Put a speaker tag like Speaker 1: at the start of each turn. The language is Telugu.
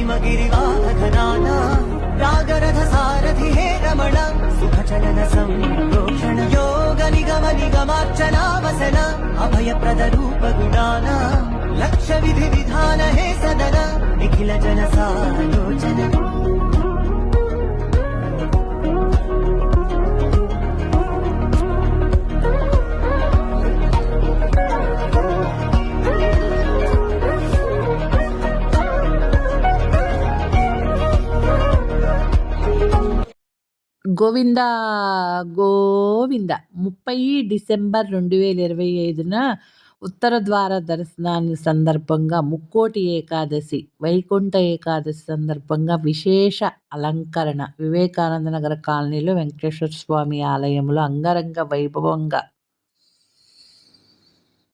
Speaker 1: हिमगिरिवाहधनाना रागरथ सारथि हे रमण सुखचलन सम्प्रोक्षण योग निगम निगमार्चनावसन अभयप्रद रूप गुणाना लक्ष्य विधि विधान हे सदन निखिल जन
Speaker 2: గోవింద గోవింద. ముప్పై డిసెంబర్ రెండు వేల ఇరవై ఐదున ఉత్తర ద్వార దర్శనాన్ని సందర్భంగా ముక్కోటి ఏకాదశి వైకుంఠ ఏకాదశి సందర్భంగా విశేష అలంకరణ వివేకానంద నగర కాలనీలో వెంకటేశ్వర స్వామి ఆలయంలో అంగరంగ వైభవంగా